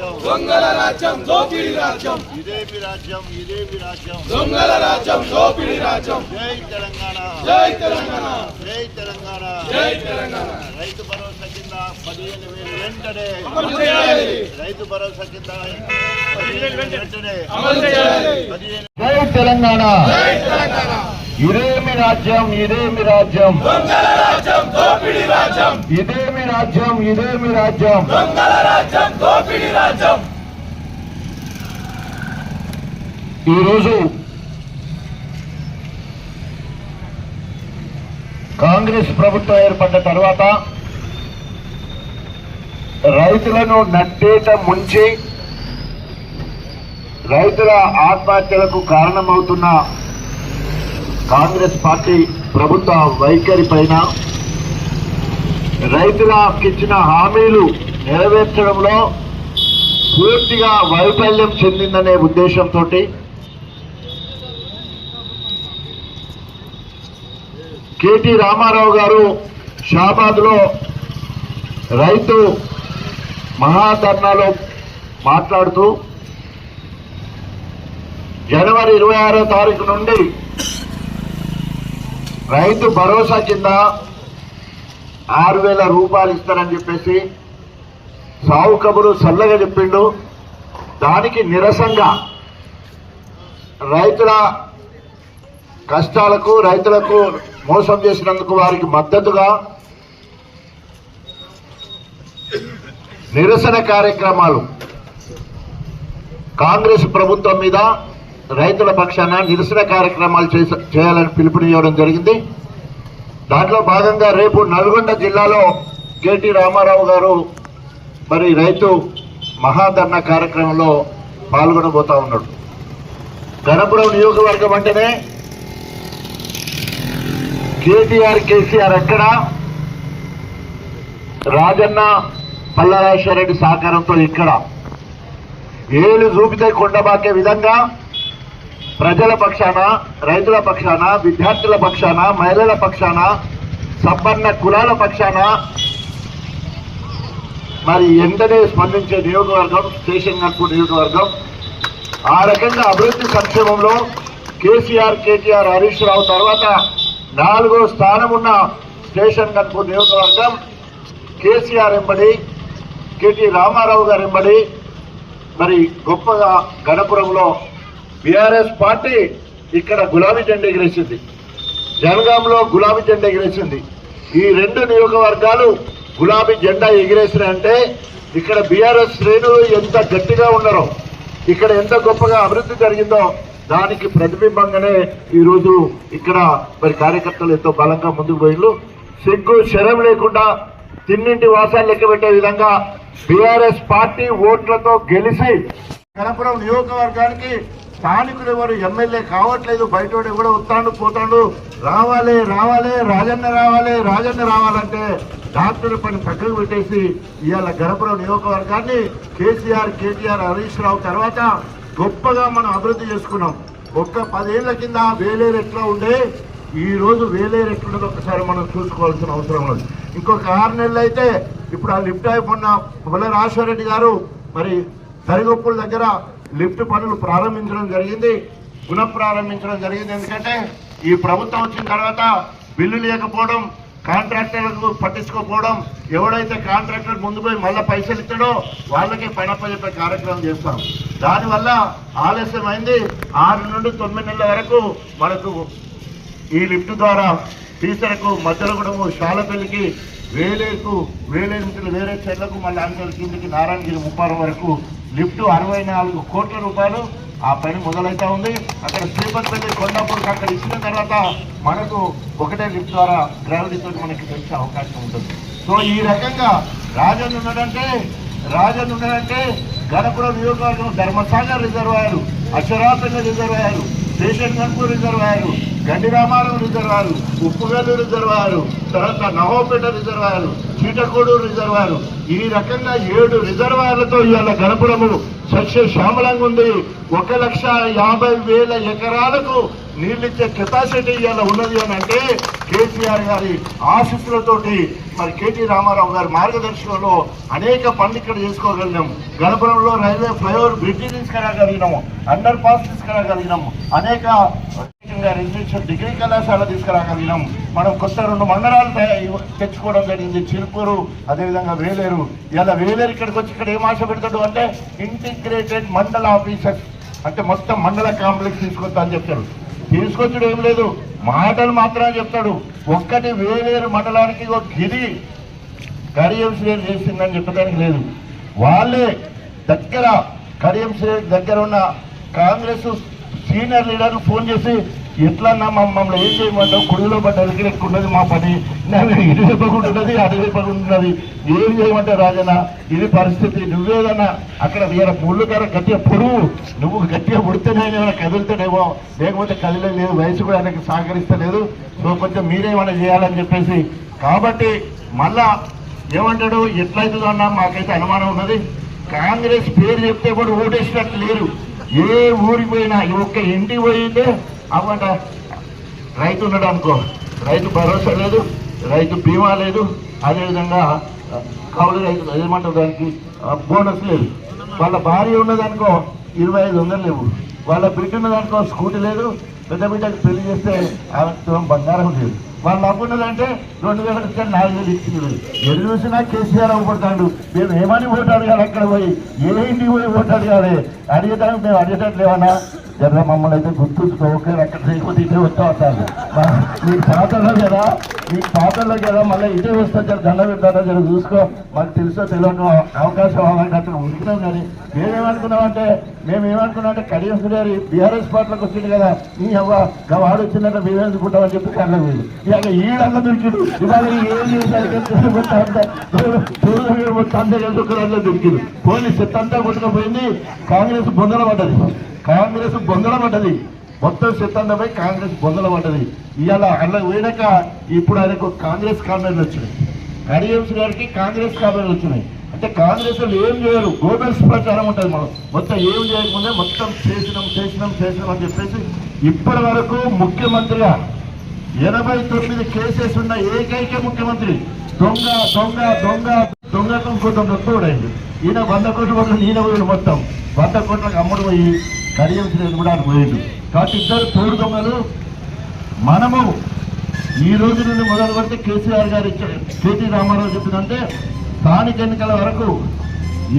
దొంగల రాజ్యం దోపిడి రాజ్యం. ఇదేమి రాజ్యం ఇదేమి రాజ్యం? దొంగల రాజ్యం దోపిడి రాజ్యం. జై తెలంగాణ. జై తెలంగాణ. జై తెలంగాణ. జై తెలంగాణ. రైతు భరోసా కింద పదిహేను వేలు వెంటనే. రైతు భరోసా కింద పదిహేను వేలు వెంటనే. పదిహేను. జై తెలంగాణ. జై తెలంగాణ. ఇదేమి రాజ్యం ఇదేమి రాజ్యం? ఇదేమి రాజ్యం ఇదేమి రాజ్యం. ఈరోజు కాంగ్రెస్ ప్రభుత్వం ఏర్పడ్డ తర్వాత రైతులను నట్టేట ముంచి రైతుల ఆత్మహత్యలకు కారణమవుతున్న కాంగ్రెస్ పార్టీ ప్రభుత్వ వైఖరి పైన రైతుల ఇచ్చిన హామీలు నెరవేర్చడంలో పూర్తిగా వైఫల్యం చెందిందనే ఉద్దేశంతో కేటీ రామారావు గారు షాబాద్లో రైతు మహాధర్నాలో మాట్లాడుతూ జనవరి ఇరవై ఆరో తారీఖు నుండి రైతు భరోసా కింద ఆరు వేల రూపాయలు ఇస్తారని చెప్పేసి సావు కబురు చల్లగా చెప్పిండు. దానికి నిరసంగా రైతుల కష్టాలకు రైతులకు మోసం చేసినందుకు వారికి మద్దతుగా నిరసన కార్యక్రమాలు కాంగ్రెస్ ప్రభుత్వం మీద రైతుల పక్షాన నిరసన కార్యక్రమాలు చేయాలని పిలుపునివ్వడం జరిగింది. దాంట్లో భాగంగా రేపు నల్గొండ జిల్లాలో కేటీ రామారావు గారు మరి రైతు మహాధర్ణ కార్యక్రమంలో పాల్గొనబోతా ఉన్నాడు. గణపురం నియోజకవర్గం అంటేనే కేటీఆర్ కేసీఆర్ ఎక్కడ? రాజన్న పల్లరాజేశ్వరరెడ్డి సహకారంతో ఇక్కడ. ఏలు చూపితే కొండబాకే విధంగా ప్రజల పక్షాన రైతుల పక్షాన విద్యార్థుల పక్షాన మహిళల పక్షాన సంపన్న కులాల పక్షాన మరి వెంటనే స్పందించే నియోజకవర్గం స్టేషన్ గన్పూర్ నియోజకవర్గం ఆ రకంగా అభివృద్ధి సంక్షేమంలో కేసీఆర్ కేటీఆర్ హరీష్ రావు తర్వాత నాలుగో స్థానం ఉన్న స్టేషన్ గన్పూర్ నియోజకవర్గం కేసీఆర్ ఎంబడి కేటీ రామారావు గారు ఎంబడి మరి గొప్పగా గణపురంలో బీఆర్ఎస్ పార్టీ ఇక్కడ గులాబీ జెండా ఎగిరేసింది. జనగాంలో గులాబీ జెండా ఎగిరేసింది. ఈ రెండు నియోజకవర్గాలు గులాబీ జెండా ఎగిరేసినాయంటే ఇక్కడ బీఆర్ఎస్ శ్రేణులు ఎంత గట్టిగా ఉన్నారో ఇక్కడ ఎంత గొప్పగా అభివృద్ధి జరిగిందో దానికి ప్రతిబింబంగానే ఈరోజు ఇక్కడ మరి కార్యకర్తలు ఎంతో బలంగా ముందుకు పోయిళ్ళు సిగ్గు శరం లేకుండా తిన్నింటి వాసాలు లెక్క పెట్టే విధంగా బీఆర్ఎస్ పార్టీ ఓట్లతో గెలిచి కనపురం నియోజకవర్గానికి స్థానికులు ఎవరు ఎమ్మెల్యే కావట్లేదు బయట కూడా వస్తాడు పోతాడు. రావాలి రావాలి రాజన్న రావాలి రాజన్న రావాలంటే డాక్టర్ పని పక్కకు పెట్టేసి ఇవాళ గణపురం నియోజకవర్గాన్ని కేసీఆర్ కేటీఆర్ హరీష్ రావు తర్వాత గొప్పగా మనం అభివృద్ధి చేసుకున్నాం. ఒక్క పదేళ్ళ కింద వేలేరు ఎట్లా ఉండే? ఈ రోజు వేలేరు ఒకసారి మనం చూసుకోవాల్సిన అవసరం ఉంది ఇంకొక ఆరు నెలలు అయితే ఇప్పుడు ఆ లిఫ్ట్ అయిపోయిన పుల్ల రాజశేఖర గారు మరి సరిగొప్పుల దగ్గర లిఫ్ట్ పనులు ప్రారంభించడం జరిగింది పునః ప్రారంభించడం జరిగింది. ఎందుకంటే ఈ ప్రభుత్వం వచ్చిన తర్వాత బిల్లు లేకపోవడం కాంట్రాక్టర్లకు పట్టించుకోకపోవడం ఎవడైతే కాంట్రాక్టర్ ముందు పోయి మళ్ళీ పైసలు ఇచ్చాడో వాళ్ళకే పైనప్పచెప్పే కార్యక్రమం చేస్తాం. దానివల్ల ఆలస్యం అయింది ఆరు నుండి తొమ్మిది నెలల వరకు మనకు ఈ లిఫ్ట్ ద్వారా టీచర్కు మధ్యలగూడెము శాలపల్లికి వేలేకు వేలే వేరే చెట్లకు మళ్ళీ అంచెల కిందికి నారాయణగిరి ముప్పారం వరకు లిఫ్ట్ అరవై నాలుగు కోట్ల రూపాయలు ఆ పని మొదలైతా ఉంది. అక్కడ శ్రీపతిపల్లి కొండాపూర్కి అక్కడ ఇచ్చిన తర్వాత మనకు ఒకటే లిఫ్ట్ ద్వారా గ్రావిటీతో మనకి తెలిసే అవకాశం ఉంటుంది. సో ఈ రకంగా రాజన్ ఉన్నాడంటే రాజన్ ఉన్నాడంటే గణపురం నియోజకవర్గం Dharmasagar reservoir Aksharapalli reservoir station Ghanpur reservoir Gandi Ramarao reservoir Uppugallu reservoir తర్వాత నహోపేట రిజర్వాయర్లు చీటకోడూరు రిజర్వాయర్ ఈ రకంగా ఏడు రిజర్వాయర్లతో ఇవాళ గణపురము సస్య శ్యామలంగా ఉంది. ఒక లక్ష యాభై వేల ఎకరాలకు నీళ్ళిచ్చే కెపాసిటీ ఇవాళ ఉన్నది అని అంటే కేసీఆర్ గారి ఆశీస్సులతోటి మరి కేటీ రామారావు గారి మార్గదర్శనంలో అనేక పనులు ఇక్కడ చేసుకోగలిగినాము గణపురంలో రైల్వే ఫ్లైఓవర్ బ్రిడ్జి తీసుకురాగలిగినాము అండర్ పాస్ తీసుకురాగలిగినాము అనేక రెసిడెన్షియల్ డిగ్రీ కళాశాల తీసుకురాగలిగినాం. మనం కొత్త రెండు మండలాలు తయ- తెచ్చుకోవడం జరిగింది. చిలుకూరు అదేవిధంగా వేలేరు. ఇలా వేలేరు ఇక్కడికి వచ్చి ఇక్కడ ఏం ఆశ పెడతాడు అంటే ఇంటిగ్రేటెడ్ మండల ఆఫీసర్స్. అంటే మొత్తం మండల కాంప్లెక్స్ తీసుకొస్తా అని చెప్తాడు. తీసుకొచ్చుడు ఏం లేదు. మాటలు మాత్రమే చెప్తాడు. ఒక్కటి వేలేరు మండలానికి ఒక గిరి కడియం చేసిందని చెప్పడానికి లేదు. వాళ్ళే దగ్గర కడియం దగ్గర ఉన్న కాంగ్రెస్ సీనియర్ లీడర్లు ఫోన్ చేసి ఎట్లన్నా మమ్మల్ని ఏం చేయమంటావు? కుడిలో పడ్డ దగ్గర ఎక్కువ ఉన్నది మా పని. ఇటు చెప్పకుంటున్నది అటు చెప్పకుంటున్నది. ఏం చేయమంటావు రాజన్న ఇది పరిస్థితి. నువ్వేదన్నా అక్కడ వేరే ముళ్ళు గార గట్టిగా పొడువు. నువ్వు గట్టిగా పుడితేనే ఏమైనా కదులుతాడేమో లేకపోతే కదిలేదు వయసు కూడా ఆయనకి సహకరిస్తలేదు. సో కొంచెం మీరేమైనా చేయాలని చెప్పేసి. కాబట్టి మళ్ళా ఏమంటాడు? ఎట్లయితుందో అన్నా మాకైతే అనుమానం ఉన్నది. కాంగ్రెస్ పేరు చెప్తే కూడా ఓటేసినట్టు లేరు. ఏ ఊరికి పోయినా ఒక్క ఇంటికి పోయిందే అవ్వంట. రైతు ఉన్నాడు అనుకో రైతు భరోసా లేదు రైతు బీమా లేదు అదేవిధంగా కౌలు రైతు ఏమంటారు దానికి? బోనస్ లేదు. వాళ్ళ భార్య ఉన్నదనుకో ఇరవై ఐదు వందలు లేవు. వాళ్ళ బిడ్డ ఉన్నదనుకో స్కూటీ లేదు పెద్ద బిడ్డకు పెళ్ళి చేస్తే ఆమె బంగారం లేదు. వాళ్ళు అప్పున్నదంటే రెండు వేల ఇచ్చాడు నాలుగు వేలు ఇచ్చింది ఎన్ని చూసినా కేసీఆర్ అవ్వబడతాడు మేము ఏమని ఓటు అడగాలి అక్కడ పోయి? ఏ ఇంటికి పోయి ఓటు అడగాలి? అడిగేదానికి మేము అడిగేటట్లేమన్నా జర మమ్మల్ని అయితే గుర్తుంచుకో. అక్కడ చేయకపోతే ఇటే వస్తా ఉంటారు మీకు పాతల్లో కదా? మీ పాతల్లో కదా? మళ్ళీ ఇటే వస్తా జర దండ పెడతారా జర చూసుకో. మాకు తెలుసో తెలియక అవకాశం అవ్వాలంటే ఉంటున్నాం కానీ మేమేమనుకున్నామంటే మేము ఏమనుకున్నాం అంటే కడియం గారి బీఆర్ఎస్ పార్టీలకు వచ్చింది కదా నీ అవ్వ గా వాడు వచ్చిందంటే చెప్పి కళ్ళ పోయింది ఇక ఈడంగా దొరికిడు. ఇవాళ ఏం చేశారు మొత్తం అంతా కలిసి దొరికింది పోలీస్ చెత్త అంతా కొట్టుకుపోయింది. కాంగ్రెస్ బొందల పడ్డది. కాంగ్రెస్ బొందల పడ్డది. మొత్తం సిద్ధాంతపై కాంగ్రెస్ బొందల పడ్డది. ఇవాళ అలా పోయినాక ఇప్పుడు ఆయనకు కాంగ్రెస్ కామెంట్లు వచ్చినాయి. కడియంస్ గారికి కాంగ్రెస్ కామెంట్లు వచ్చినాయి. అంటే కాంగ్రెస్ వాళ్ళు ఏం చేయరు. గోబెల్స్ ప్రచారం ఉంటుంది మనం మొత్తం ఏం చేయకుండా మొత్తం చేసినాం చేసినాం చేసినాం అని చెప్పేసి ఇప్పటి వరకు ముఖ్యమంత్రిగా ఎనభై తొమ్మిది కేసెస్ ఉన్న ఏకైక ముఖ్యమంత్రి దొంగ దొంగ దొంగ దొంగకం కొంచెం నొక్కుడైంది ఈయన వంద కోట్ల వరకు ఈయన పోయిండు మొత్తం. వంద కోట్లకు అమ్ముడు పోయి కడియం కూడా పోయింది పోయిండు. కాబట్టి ఇద్దరు తోడు దొంగలు. మనము ఈ రోజు నుండి మొదలు పెడితే కేసీఆర్ గారు కేటీ రామారావు చెప్పిందంటే స్థానిక ఎన్నికల వరకు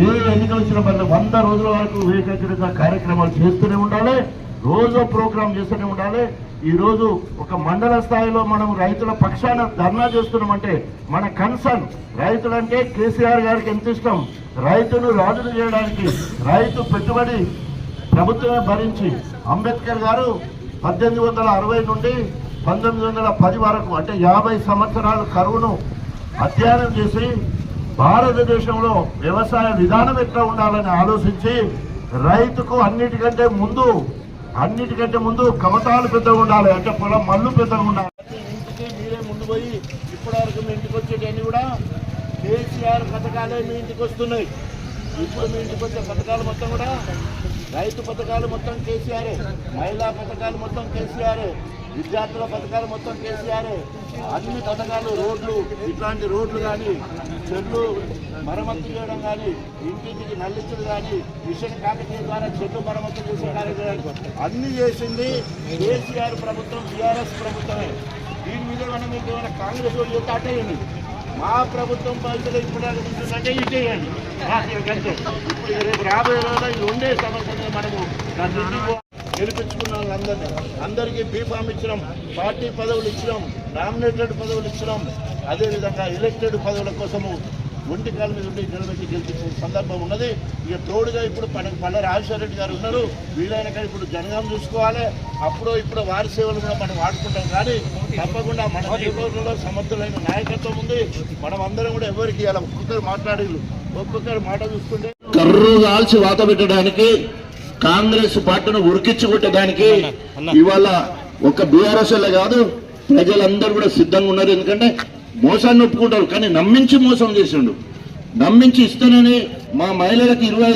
ఏ ఎన్నికలు వచ్చిన పర్లేదు వంద రోజుల వరకు ఏకగ్రత కార్యక్రమాలు చేస్తూనే ఉండాలి. రోజు ప్రోగ్రాం చేస్తూనే ఉండాలి. ఈరోజు ఒక మండల స్థాయిలో మనం రైతుల పక్షాన ధర్నా చేస్తున్నామంటే మన కన్సర్న్ రైతులంటే కేసీఆర్ గారికి ఎంత ఇష్టం? రైతును రాజును చేయడానికి రైతు పెట్టుబడి ప్రభుత్వమే భరించి అంబేద్కర్ గారు పద్దెనిమిది వందల అరవై నుండి పంతొమ్మిది వందల పది వరకు అంటే యాభై సంవత్సరాల కరువును అధ్యయనం చేసి భారతదేశంలో వ్యవసాయ విధానం ఎట్లా ఉండాలని ఆలోచించి రైతుకు అన్నిటికంటే ముందు అన్నిటికంటే ముందు కమతాలు పెద్దగా ఉండాలి. అంటే పొలం మళ్ళు పెద్దగా ఉండాలి. ఇంటికి మీరే ముందు పోయి ఇప్పటివరకు మీ ఇంటికి వచ్చేటన్నీ కూడా కేసీఆర్ పథకాలే మీ ఇంటికి వస్తున్నాయి. ఇప్పుడు మీ ఇంటికి వచ్చే పథకాలు మొత్తం కూడా రైతు పథకాలు మొత్తం కేసీఆర్ మహిళా పథకాలు మొత్తం కేసీఆర్ విద్యార్థుల పథకాలు మొత్తం కేసీఆర్ అన్ని పథకాలు రోడ్లు ఇట్లాంటి రోడ్లు కానీ చెట్లు మరమ్మతు చేయడం కానీ ఇంటింటికి నల్లించడం కానీ మిషన్ కాకతీయ ద్వారా చెట్లు మరమ్మతు చేసే కార్యక్రమాలు అన్ని చేసింది కేసీఆర్ ప్రభుత్వం టీఆర్ఎస్ ప్రభుత్వమే. దీని మీద మనం మీకు ఏమైనా కాంగ్రెస్ వాళ్ళు చెప్తే అటేయండి మా ప్రభుత్వం పైసలు ఇప్పుడు అంటే ఇది చేయండి. ఇప్పుడు రేపు రాబోయే రోజుల్లో ఇది ఉండే సమస్యలు మనము దాన్ని గెలిపించుకున్న వాళ్ళందరినీ అందరికీ బీఫామ్ ఇచ్చినాం పార్టీ పదవులు ఇచ్చినాం నామినేటెడ్ పదవులు ఇచ్చినాం. అదేవిధంగా ఎలక్టెడ్ పదవుల కోసము ఒంటి కాలు మీద ఉండి నిలబెట్టి గెలిపించిన సందర్భం ఉన్నది. ఇక తోడుగా ఇప్పుడు పడ పల్ల రాజశేఖర రెడ్డి గారు ఉన్నారు. వీలైన కానీ ఇప్పుడు జనగాం చూసుకోవాలి. అప్పుడు ఇప్పుడు వారి సేవలు కూడా మనం వాడుకుంటాం. కానీ తప్పకుండా మన నియోజకవర్గంలో సమర్థులైన నాయకత్వం ఉంది. మనం అందరం కూడా ఎవరికి ఇలా ఒక్కొక్కరు మాట్లాడి ఒక్కొక్కరు మాట చూస్తుంటే కర్రు కాల్చి వాత పెట్టడానికి కాంగ్రెస్ పార్టీని ఉరికించి కొట్టడానికి ఇవాళ ఒక బీఆర్ఎస్ కాదు ప్రజలందరూ కూడా సిద్ధంగా ఉన్నారు. ఎందుకంటే మోసాన్ని ఒప్పుకుంటారు. కానీ నమ్మించి మోసం చేసిండు. నమ్మించి ఇస్తేనే మా మహిళలకు ఇరవై